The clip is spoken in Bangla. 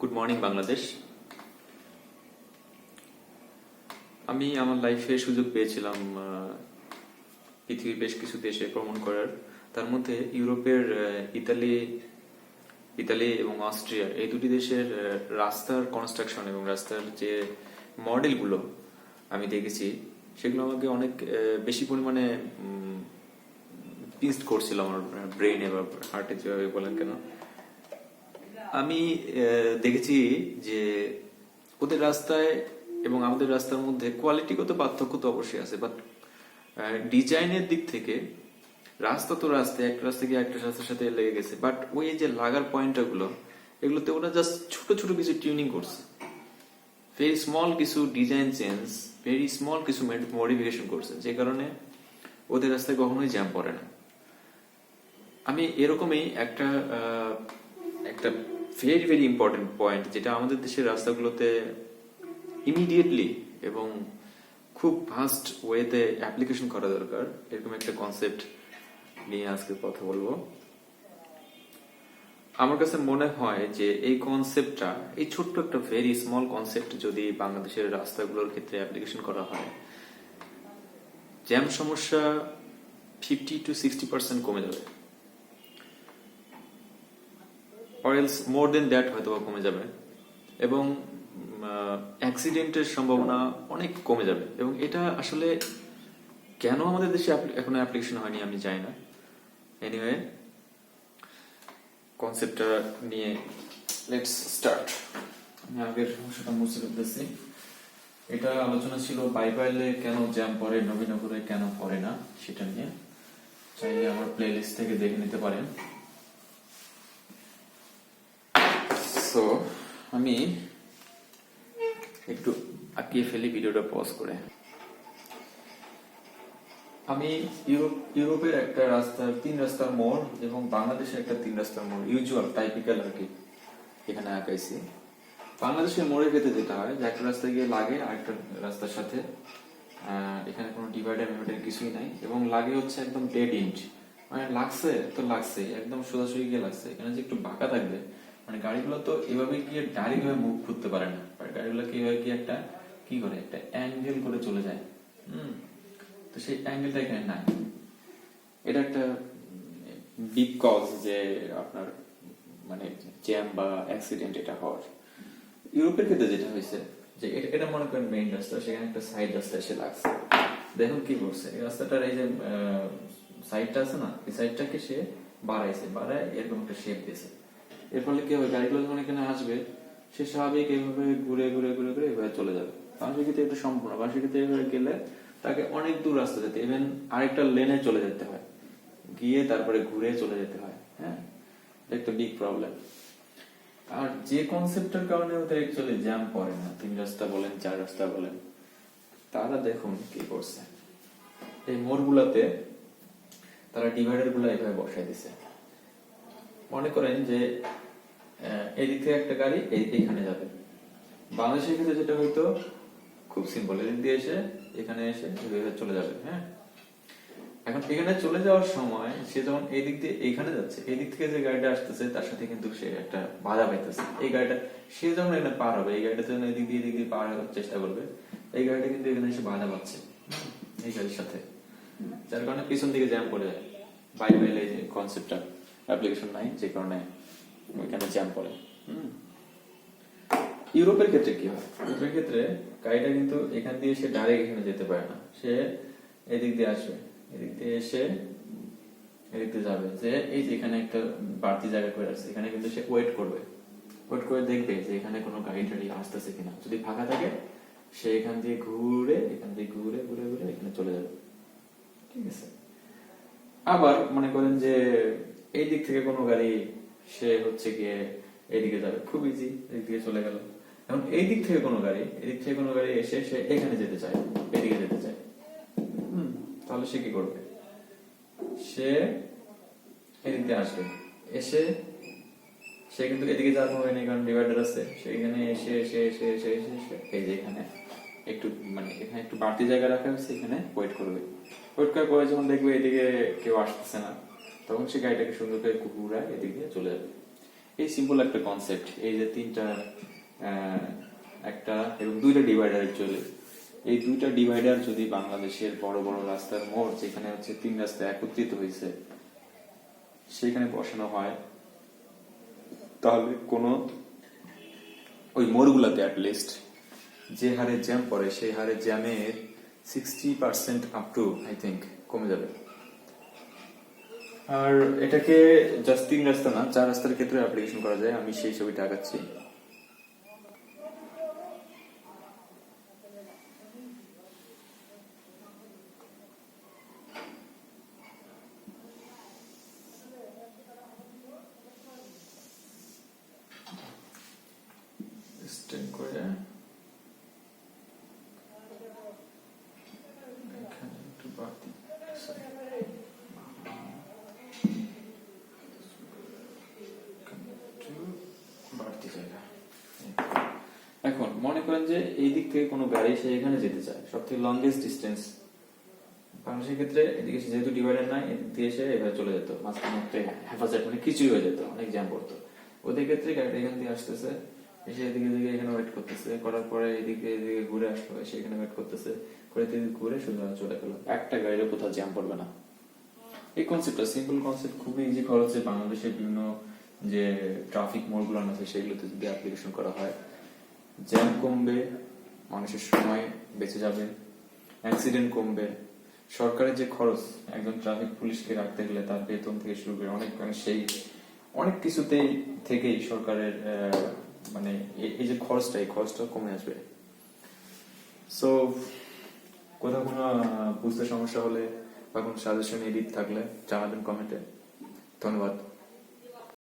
গুড মর্নিং বাংলাদেশ আমি আমার লাইফে সুযোগ পেয়েছিলাম পৃথিবীর বেশ কিছু দেশে ভ্রমণ করার। তার মধ্যে ইউরোপের ইতালি ইতালি এবং অস্ট্রিয়া এই দুটি দেশের রাস্তার কনস্ট্রাকশন এবং রাস্তার যে মডেলগুলো আমি দেখেছি, সেগুলো আমাকে অনেক বেশি পরিমাণে পিস্ট করছিল আমার ব্রেইনে বা হার্টে যেভাবে বলেন কেন। আমি দেখেছি যে ওদের রাস্তায় এবং আমাদের রাস্তার মধ্যে কোয়ালিটিগত পার্থক্য তো অবশ্যই আছে বাট ডিজাইনের দিক থেকে রাস্তা তো রাস্তা এক রাস্তা গিয়ে একটা রাস্তার সাথে লেগে গেছে বাট ওই যে লাগার পয়েন্টগুলো এগুলোতে ওরা জাস্ট ছোট ছোট কিছু টিউনিং করছে। ভেরি স্মল কিছু ডিজাইন চেঞ্জ ভেরি স্মল কিছু মডিফিকেশন করছে, যে কারণে ওদের রাস্তায় কখনোই জ্যাম পড়ে না। আমি এরকমই একটা একটা ভেরি ভেরি ইম্পর্টেন্ট পয়েন্ট যেটা আমাদের দেশের রাস্তাগুলোতে ইমিডিয়েটলি এবং খুব ফাস্ট ওয়েতে অ্যাপ্লিকেশন করা দরকার, এরকম একটা কনসেপ্ট নিয়ে আজকে কথা বলব। আমার কাছে মনে হয় যে এই কনসেপ্টটা এই ছোট্ট একটা ভেরি স্মল কনসেপ্ট যদি বাংলাদেশের রাস্তাগুলোর ক্ষেত্রে অ্যাপ্লিকেশন করা হয় জ্যাম সমস্যা ফিফটি টু সিক্সটি পার্সেন্ট কমে যাবে। অয়েলস মোর দেন দ্যাট হয়তো কমে যাবে। এবং অ্যাক্সিডেন্টের সম্ভাবনা অনেক কমে যাবে। এবং এটা আসলে কেন আমাদের দেশে এখনও অ্যাপ্লিকেশন হয়নি আমি জানি না। এনিওয়ে কনসেপ্টটা নিয়ে লেটস স্টার্ট আগের সমস্যাটা মুছে ফেলতেছি। এটা আলোচনা ছিল বাইপাইলে কেন জ্যাম পড়ে, নবীনগরে কেন পড়ে না, সেটা নিয়ে। চাইলে আমার প্লেলিস্ট থেকে দেখে নিতে পারেন। সো আমি একটু আঁকিয়ে ফেলি ভিডিওটা পজ করে। আমি ইউরোপ, ইউরোপের একটা রাস্তার তিন রাস্তার মোড় এবং বাংলাদেশের একটা তিন রাস্তার মোড় ইউজুয়াল টাইপিক্যাল আর কি, এখানে আঁকাইছি। বাংলাদেশের মোড়ের ক্ষেত্রে যেটা হয় একটা রাস্তা গিয়ে লাগে আরেকটা রাস্তার সাথে এখানে কোনো ডিভাইডার মিভাইডার কিছুই নাই এবং লাগে হচ্ছে একদম ডেড ইঞ্চ মানে লাগছে তো লাগছে একদম সোজাসুজি গিয়ে লাগছে, এখানে যে একটু বাঁকা থাকবে মানে গাড়িগুলো তো এভাবে গিয়ে ডাইরেক্ট ভাবে মুভ করতে পারে না। আর গাড়িগুলো কি হয় কি একটা, কি করে, একটা অ্যাঙ্গেল করে চলে যায়। হুম? তো সেই অ্যাঙ্গেলটা এখানে নাই। এটা একটা বিগ কজ যে আপনার মানে জ্যাম বা অ্যাক্সিডেন্ট এটা হওয়ার। ইউরোপের ক্ষেত্রে যেটা হয়েছে, যে এটা এটা মনে করেন মেইন রাস্তা, সেখানে একটা সাইড রাস্তা এসে লাগছে। দেখুন কি করছে। এই রাস্তাটার এই যে সাইডটা আছে না, এই সাইডটাকে সে বাড়াইছে, বাড়ায় এরকম একটা শেপ দিয়েছে। এর ফলে কি হবে? গাড়িগুলো যখন এখানে আসবে, সে স্বাভাবিক এইভাবে ঘুরে ঘুরে ঘুরে ঘুরে এভাবে চলে যাবে। ক্ষেত্রে এটা সম্পূর্ণ। ক্ষেত্রে এভাবে গেলে তাকে অনেক দূর রাস্তা যেতে ইভেন আরেকটা লেনে চলে যেতে হয়। গিয়ে তারপরে ঘুরে চলে যেতে হয় হ্যাঁ? একটা বিগ প্রবলেম আর যে কনসেপ্টের কারণে ওদের অ্যাকচুয়ালি জ্যাম পড়ে না, তিন রাস্তা বলেন, চার রাস্তা বলেন, তারা দেখুন কি করছে। এই মোড়গুলাতে তারা ডিভাইডারগুলো এভাবে বসাই দিছে। মনে করেন যে এদিক থেকে একটা গাড়ি এই- এইখানে যাবে। বাংলাদেশের ক্ষেত্রে যেটা হয়তো খুব সিম্পল এদিক দিয়ে এসে এখানে এসে চলে যাবে হ্যাঁ? এখন এখানে চলে যাওয়ার সময় সে যখন এই দিক দিয়ে এইখানে যাচ্ছে এই দিক থেকে যে গাড়িটা আসতেছে, তার সাথে কিন্তু সে একটা বাধা পাইতেছে। এই গাড়িটা, সে যখন এখানে পার হবে, এই গাড়িটা যখন এদিক দিয়ে এদিক দিয়ে পার হওয়ার চেষ্টা করবে, এই গাড়িটা কিন্তু এখানে এসে বাধা পাচ্ছে, এই গাড়ির সাথে। যার কারণে পিছন দিকে জ্যাম পড়ে যায়। বাই বাইলে কনসেপ্টটা অ্যাপ্লিকেশন নাই, যে কারণে ওইখানে জ্যাম পড়ে। ইউরোপের ক্ষেত্রে কি হয়? ইউরোপের ক্ষেত্রে গাড়িটা কিন্তু এখান দিয়ে সে ডাইরেক্ট এখানে যেতে পারে না। সে এদিক দিয়ে আসবে। এদিক দিয়ে এসে এদিক দিয়ে যাবে। যে এই যে এখানে একটা বাড়তি জায়গা করে আছে এখানে কিন্তু সে ওয়েট করবে। ওয়েট করে দেখবে যে এখানে কোনো গাড়ি টাড়ি আসতেছে কিনা। যদি ফাঁকা থাকে, সে এখান দিয়ে ঘুরে, এখান দিয়ে ঘুরে ঘুরে ঘুরে এখানে চলে যাবে। ঠিক আছে। আবার মনে করেন যে এই দিক থেকে কোনো গাড়ি সে হচ্ছে গিয়ে এইদিকে যাবে। খুব ইজি এদিক থেকে চলে গেল। এখন এই দিক থেকে কোনো গাড়ি এদিক থেকে কোনো গাড়ি এসে সে এখানে যেতে চায় এদিকে যেতে চায়। হুম, তাহলে সে কি করবে? সে এদিক দিয়ে আসবে। এসে সে কিন্তু এদিকে যাওয়ার কোনো নেই কারণ ডিভাইডার আছে। সে এখানে এসে এসে এসে এসে এসে এসে এই যে এখানে একটু মানে এখানে একটু বাড়তি জায়গা রাখা হয়েছে এখানে ওয়েট করবে। ওয়েট করার পরে যখন দেখবে এদিকে কেউ আসতেছে না তখন সে গাড়িটাকে সুন্দর করে কুকুরা এদিকে চলে যাবে। এই সিম্পল একটা কনসেপ্ট এই যে তিনটা একটা এবং দুইটা ডিভাইডার চলে। এই দুইটা ডিভাইডার যদি বাংলাদেশের বড় বড় রাস্তার মোড়, যেখানে হচ্ছে তিন রাস্তা একত্রিত হয়েছে, সেখানে বসানো হয়, তাহলে কোনো ওই মোড়গুলোতে লিস্ট যে হারে জ্যাম পড়ে, সেই হারে জ্যামের sixty percent up to I think কমে যাবে। আর এটাকে জাস্ট তিন রাস্তা না, চার রাস্তার ক্ষেত্রে অ্যাপ্লিকেশন করা যায়। আমি সেই ছবিটা Extend করে এখানে একটু বাড়তি sorry. এখানে একটু বাড়তি জায়গা করেন যে এই দিক থেকে কোনো গাড়ি সে এখানে যেতে চায়। সব থেকে লংগেস্ট ডিস্টেন্স বাংলাদেশের ক্ষেত্রে এদিকে যেহেতু ডিভাইডার নাই এদিক দিয়ে এসে এভাবে চলে যেত। মাঝখানে একটা হেফাজত মানে কিছুই হয়ে যেত অনেক জ্যাম পড়তো। ওদের ক্ষেত্রে গাড়িটা এখান দিয়ে আসতেছে এসে এদিকে এদিকে এখানে ওয়েট করতেছে। করার পরে এদিকে এদিকে ঘুরে আসলো এসে এখানে ওয়েট করতেছে। করে এদিকে ঘুরে সোজা চলে গেল। একটা গাড়িরও কোথাও জ্যাম পড়বে না। এই কনসেপ্টটা সিম্পল কনসেপ্ট খুবই ইজি খরচে বাংলাদেশের বিভিন্ন যে ট্রাফিক মোড়গুলো আছে সেগুলোতে যদি অ্যাপ্লিকেশন করা হয় জ্যাম কমবে, মানুষের সময় বেঁচে যাবে। অ্যাক্সিডেন্ট কমবে। সরকারের যে খরচ, একজন ট্রাফিক পুলিশকে রাখতে গেলে তার বেতন থেকে শুরু করে অনেক মানে সেই, অনেক কিছুতেই থেকেই সরকারের মানে এই- যে খরচটা, এই খরচটা কমে আসবে। সো কোথাও কোনো বুঝতে সমস্যা হলে বা কোনো সাজেশন এডিট থাকলে জানাবেন কমেন্টে ধন্যবাদ।